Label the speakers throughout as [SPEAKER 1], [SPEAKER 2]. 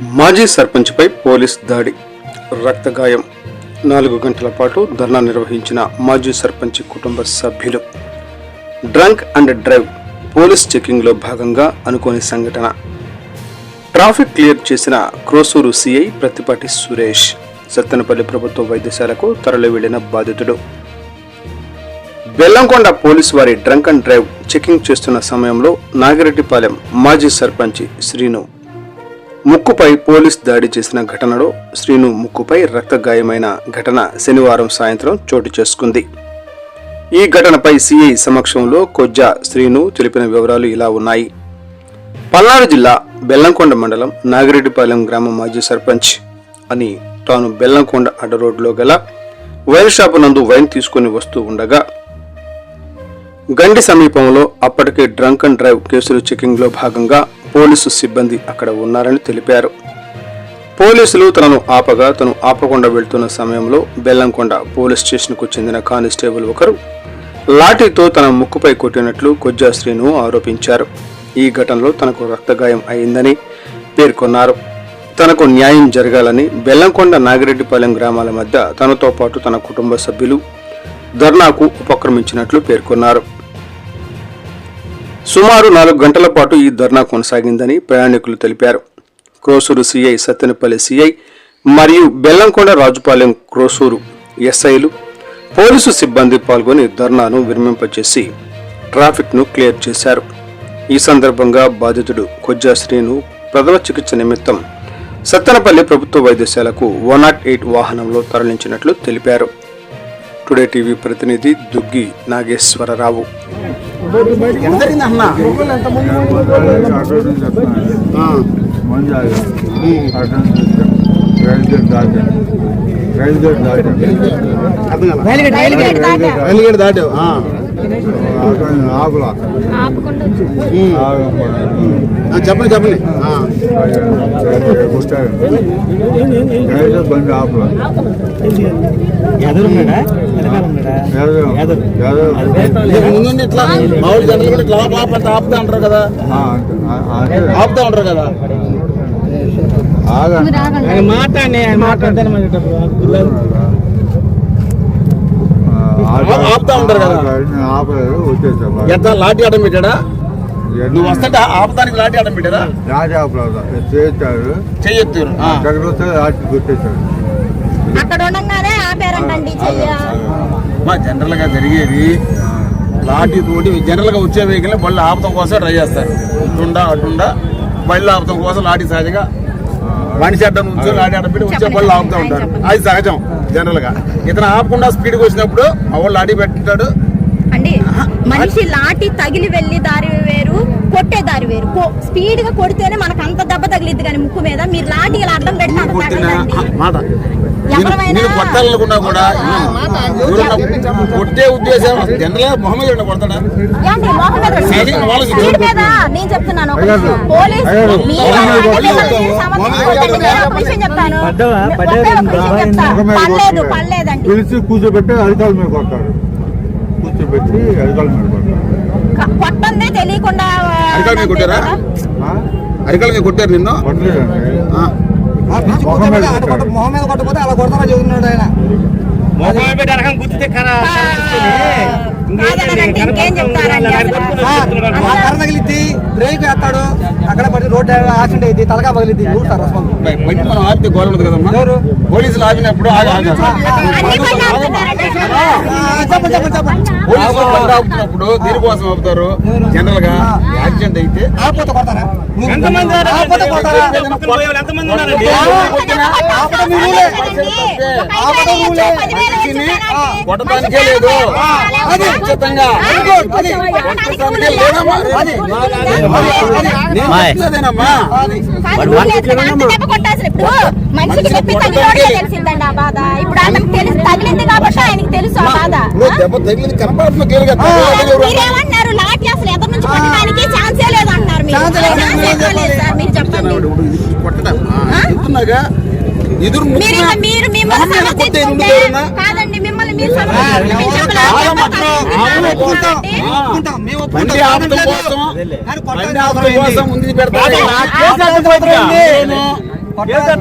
[SPEAKER 1] మాజీ సర్పంచ్పై పోలీస్ దాడి రక్తగాయం. నాలుగు గంటల పాటు ధర్నా నిర్వహించిన మాజీ సర్పంచ్ కుటుంబ సభ్యులు. డ్రంక్ అండ్ డ్రైవ్ పోలీస్ చెకింగ్లో భాగంగా అనుకోని సంఘటన. ట్రాఫిక్ క్లియర్ చేసిన క్రోసూరు సిఐ ప్రతిపాటి సురేష్ సత్తెనపల్లి ప్రభుత్వ వైద్యశాలకు తరలి వెళ్ళిన బాధితుడు. బెల్లంకొండ పోలీసు వారి డ్రంక్ అండ్ డ్రైవ్ చెకింగ్ చేస్తున్న సమయంలో నాగిరెడ్డిపాలెం మాజీ సర్పంచ్ శ్రీను ముక్కుపై పోలీస్ దాడి చేసిన ఘటనలో శ్రీను ముక్కుపై రక్తగాయమైన ఘటన శనివారం సాయంత్రం చోటు చేసుకుంది. ఈ ఘటనపై సిఐ సమక్షంలో కొజ్జా శ్రీను తెలిపిన వివరాలు ఇలా ఉన్నాయి. పల్నాడు జిల్లా బెల్లంకొండ మండలం నాగిరెడ్డిపాలెం గ్రామ మాజీ సర్పంచ్ అని తాను బెల్లంకొండ అడ్డ రోడ్లో గల వైన్ షాపు నందు వైన్ తీసుకుని వస్తూ ఉండగా గండి సమీపంలో అప్పటికే డ్రంక్ అండ్ డ్రైవ్ కేసులు చెకింగ్లో భాగంగా పోలీసు సిబ్బంది అక్కడ ఉన్నారని తెలిపారు. పోలీసులు తనను ఆపగా తను ఆపకుండా వెళ్తున్న సమయంలో బెల్లంకొండ పోలీస్ స్టేషన్కు చెందిన కానిస్టేబుల్ ఒకరు లాఠీతో తన ముక్కుపై కొట్టినట్లు కొజ్జా శ్రీను ఆరోపించారు. ఈ ఘటనలో తనకు రక్తగాయం అయిందని పేర్కొన్నారు. తనకు న్యాయం జరగాలని బెల్లంకొండ నాగిరెడ్డిపాలెం గ్రామాల మధ్య తనతో పాటు తన కుటుంబ సభ్యులు ధర్నాకు ఉపక్రమించినట్లు పేర్కొన్నారు. సుమారు నాలుగు గంటల పాటు ఈ ధర్నా కొనసాగిందని ప్రయాణికులు తెలిపారు. క్రోసూరు సిఐ సత్తెనపల్లి సిఐ మరియు బెల్లంకొండ రాజుపాలెం క్రోసూరు ఎస్ఐలు పోలీసు సిబ్బంది పాల్గొని ధర్నాను విరమింపచేసి ట్రాఫిక్ను క్లియర్ చేశారు. ఈ సందర్భంగా బాధితుడు కొజ్జా శ్రీను ప్రథమ చికిత్స నిమిత్తం సత్తెనపల్లి ప్రభుత్వ వైద్యశాలకు వన్ నాట్ ఎయిట్ వాహనంలో తరలించినట్లు తెలిపారు. టుడే టీవీ ప్రతినిధి దుగ్గి నాగేశ్వరరావు.
[SPEAKER 2] ఎందరింది అన్న?
[SPEAKER 3] రైల్గేట్ దాటా రైల్గేట్ దాటా
[SPEAKER 2] రైలుగేట్ దాటావు. ఆ.
[SPEAKER 3] ఆకుల
[SPEAKER 2] ఆ, చెప్పండి చెప్పండి.
[SPEAKER 3] బండి
[SPEAKER 2] ఇది ఇట్లా కూడా ఇట్లా అంటే ఆపుతా ఉంటారు కదా. ఆపుతా ఉంటారు కదా. ఆపుతా ఉంటారు కదా. లాఠీ పెట్టాడా? నువ్వు వస్తుంటే ఆపుతానికి లాఠీ
[SPEAKER 3] ఆపలేదు. వస్తే రాజు కొట్టేశారు
[SPEAKER 4] అక్కడ ఉండగానే ఆపారంటండి చెయ్య.
[SPEAKER 2] మా జనరల్గా జరిగేది. లాఠీ తోటి జనరల్గా వచ్చే వెహికల్ బళ్ళు ఆపడం కోసం ట్రై చేస్తారు. ఇటుండా అటుండా బళ్ళు ఆపడం కోసం లాఠీ సహజంగా మనిషి అడ్డం నుంచి లాఠీ అడ్డం పెట్టి వచ్చే బళ్ళు ఆపుతూ ఉంటారు. అది సహజం జనరల్గా ఇతను ఆపకుండా స్పీడ్గా వచ్చినప్పుడు మా వాళ్ళు లాఠీ పెట్టింటాడు
[SPEAKER 4] మనిషి లాఠీ తగిలి వెళ్ళి దారి వేరు కొట్టే దారి వేరు. స్పీడ్గా కొడితేనే మనకు అంత దెబ్బ తగిలిద్ది కానీ ముక్కు మీద. మీరు లాఠీ ఇలా అడ్డం పెట్టిన
[SPEAKER 2] కొట్టిన
[SPEAKER 4] తగలదండి.
[SPEAKER 2] కొట్టాలనుకున్నా కూడా కొట్టే ఉద్దేశం జనరల్ కొడతాడా?
[SPEAKER 4] నేను చెప్తున్నాను
[SPEAKER 3] పిలిచి కూర్చోబెట్టి అధికారుల మీద కొట్టారు కూర్చోబెట్టి అధికారుల మీద
[SPEAKER 4] కొట్టందే తెలియకుండా
[SPEAKER 2] అరికాల మీద కొట్టారా?
[SPEAKER 3] ఆ?
[SPEAKER 2] అరికాల మీద కొట్టారు నిన్ను.
[SPEAKER 5] మొహం మీద కొట్టకపోతే అలా కొడతారా చెబుతున్నాడు ఆయన? ఆ కర్ర తగిలిద్ది బ్రేక్ వేస్తాడు అక్కడ పడి రోడ్డు యాక్సిడెంట్ అయింది తలగా పగిలిద్ది ఊరుతారు
[SPEAKER 2] బయ- బయట మనం ఆపితే గోడ ఉంది కదమ్మా?
[SPEAKER 5] ఎవరు?
[SPEAKER 2] పోలీసులు ఆపినప్పుడు పోలీసులు బండి ఆపుతున్నప్పుడు దీనికోసం ఆపుతారు? జనరల్గా యాక్సిడెంట్ అయితే.
[SPEAKER 5] ఆపోతే కొడతారా? కొడతారా?
[SPEAKER 2] ఎంతమంది కొట్టడానికే లేదు. అది. ఖచ్చితంగా దెబ్బ తగిలింది కనపడుతున్న క్లియర్గా.
[SPEAKER 4] మీరేమన్నారు? లాఠీ అసలు ఎదురు నుంచి కొట్టడానికి ఛాన్సే లేదు. అంటున్నారు మీరు చెప్పండి.
[SPEAKER 2] కొట్టడం. ఎదురు
[SPEAKER 4] మీరు మీరు మిమ్మల్ని? కాదండి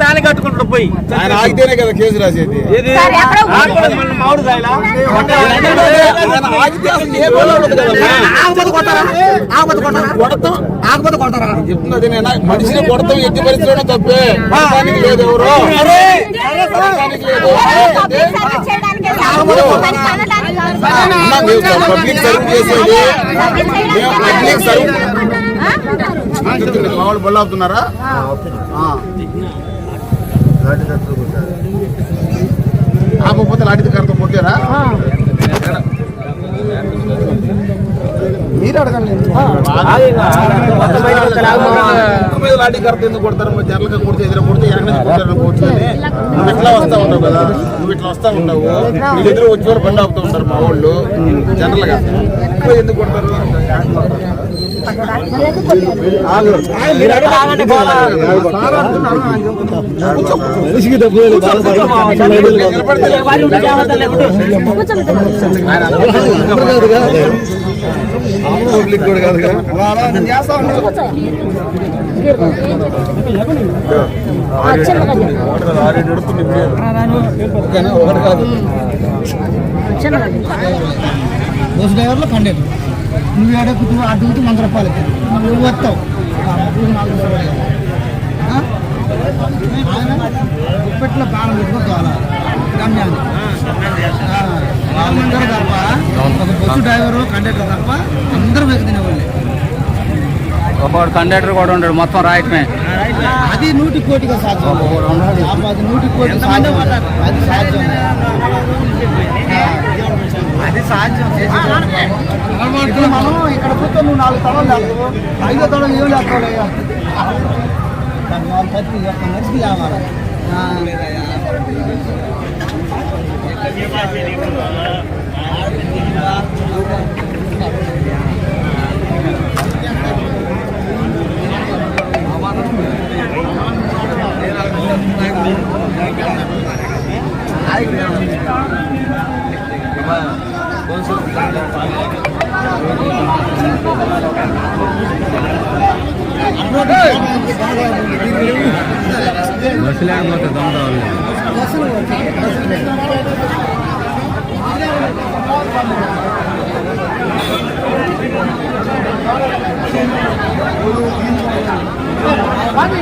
[SPEAKER 6] దానికి కట్టుకుంటారు పోయి.
[SPEAKER 2] ఆయన ఆగితేనే కదా కేసు రాసేది. మనిషిని కొడతాం ఎట్టి పరిస్థితుల్లో తప్పే. లేదు ఎవరు. లేదు మేము పబ్లిక్ సర్వ్ చేసేది మేము పబ్లిక్ సర్వ్
[SPEAKER 4] ఆ?
[SPEAKER 2] చెప్తుంది మా వాళ్ళు బళ్ళు ఆపుతున్నారా ఆపకపోతే లాఠీ కర్రతో కొట్టారా మీరు అడగండి ముక్కు మీద లాఠీ కర్రతో ఎందుకు కొడతారు? మరి జర్లగా కొడితే ఎదురు కొడితే ఎక్కడ అనుకోవచ్చు కానీ నువ్వు ఇట్లా వస్తా ఉంటావు కదా. నువ్వు ఇట్లా వస్తా ఉంటావు. వీళ్ళు ఎదురు వచ్చి వారు బండి ఆపుతూ ఉంటారు మా వాళ్ళు జనరల్గా ఇప్పుడు ఎందుకు కొడతారు? ఆగు. పబ్లిక్ కూడా? ఒకటి కాదు.
[SPEAKER 5] బస్ డ్రైవర్లో కండక్టర్. నువ్వు ఏడకు అడుగుతూ వంద రూపాయలు. నువ్వు వస్తావు? ఆ, నువ్వు నాలుగు గమ్యాన్ని. వాళ్ళందరూ తప్ప ఒక బస్సు డ్రైవరు కండక్టర్ తప్ప అందరూ తినేవాళ్ళే.
[SPEAKER 6] ఒకడు కండక్టర్ కూడా ఉంటాడు మొత్తం రాయటమే
[SPEAKER 5] అది నూటి కోటిగా సాధ్యం. అది నూటి కోటి సాధ్యం. అది సాధ్యం. అది సాధ్యం. ఇప్పుడు మనం ఇక్కడ కూర్చొని నువ్వు నాలుగు లేకపో ఐదో తడలు ఏం మనిషికి కావాలి ఆ. ಬಸ್ಸಲ್ಲಿ ಆಗ್ಬೋದು ತಮ್ಮದು ಅಲ್ಲ ಬನ್ನಿ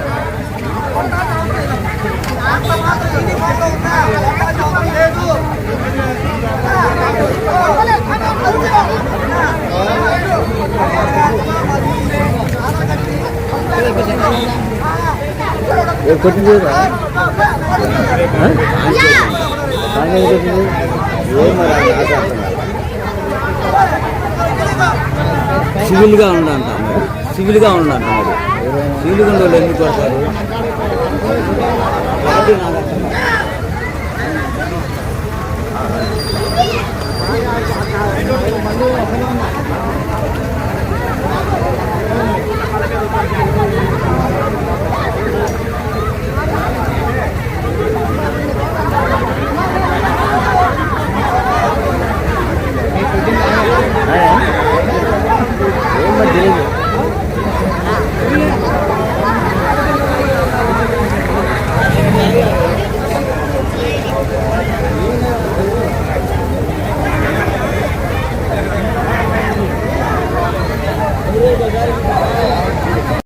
[SPEAKER 6] సివిల్గా ఉండంట సివిల్గా ఉండంట సివిల్గా ఉండే వాళ్ళు ఎందుకు కొడతారు?